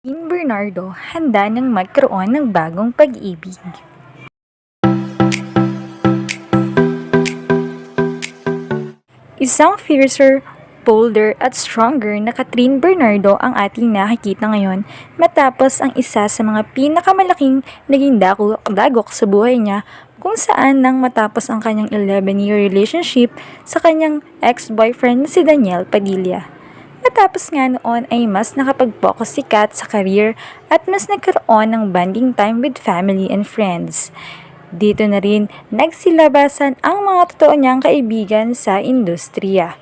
Dean Bernardo handa nang magkaroon ng bagong pag-ibig. Isang fiercer, bolder at stronger na Catherine Bernardo ang ating nakikita ngayon matapos ang isa sa mga pinakamalaking naging dagok sa buhay niya kung saan nang matapos ang kanyang 11-year relationship sa kanyang ex-boyfriend na si Daniel Padilla. Matapos nga noon ay mas nakapag-focus si Kat sa career at mas nagkaroon ng bonding time with family and friends. Dito na rin nagsilabasan ang mga totoo niyang kaibigan sa industriya.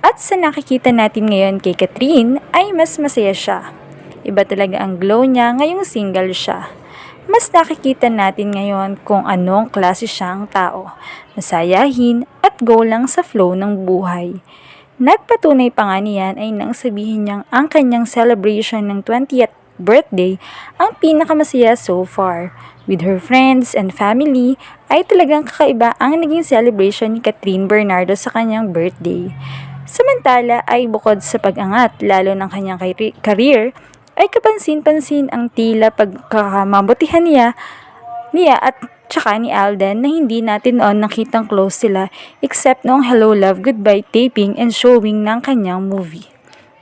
At sa nakikita natin ngayon kay Catherine ay mas masaya siya. Iba talaga ang glow niya ngayong single siya. Mas nakikita natin ngayon kung anong klase siyang tao. Masayahin at go lang sa flow ng buhay. Nagpatunay pa nga niyan ay nang sabihin niyang ang kanyang celebration ng 20th birthday ang pinakamasaya so far. With her friends and family ay talagang kakaiba ang naging celebration ni Catherine Bernardo sa kanyang birthday. Samantala ay bukod sa pag-angat lalo ng kanyang career ay kapansin-pansin ang tila pagkakamabutihan niya niya at tsaka ni Alden na hindi natin noon nakitang close sila except noong Hello Love Goodbye taping and showing ng kanyang movie.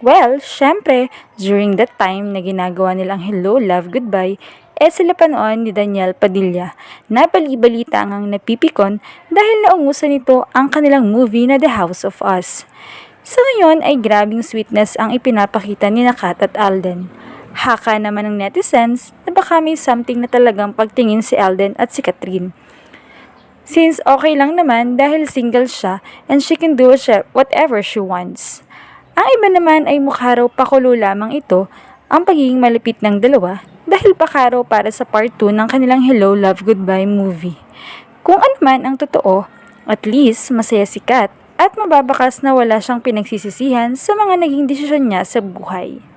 Well, syempre, during that time na ginagawa nilang Hello Love Goodbye, eh sila pa noon ni Daniel Padilla na bali-balita ngang napipikon dahil naungusan nito ang kanilang movie na The House of Us. Sa ngayon ay grabing sweetness ang ipinapakita ni Nakat at Alden. Haka naman ng netizens na baka may something na talagang pagtingin si Alden at si Catherine. Since okay lang naman dahil single siya and she can do whatever she wants. Ang iba naman ay mukha raw pakulo lamang ito ang pagiging malapit ng dalawa dahil pakaraw para sa part 2 ng kanilang Hello Love Goodbye movie. Kung ano man ang totoo, at least masaya si Kat at mababakas na wala siyang pinagsisisihan sa mga naging desisyon niya sa buhay.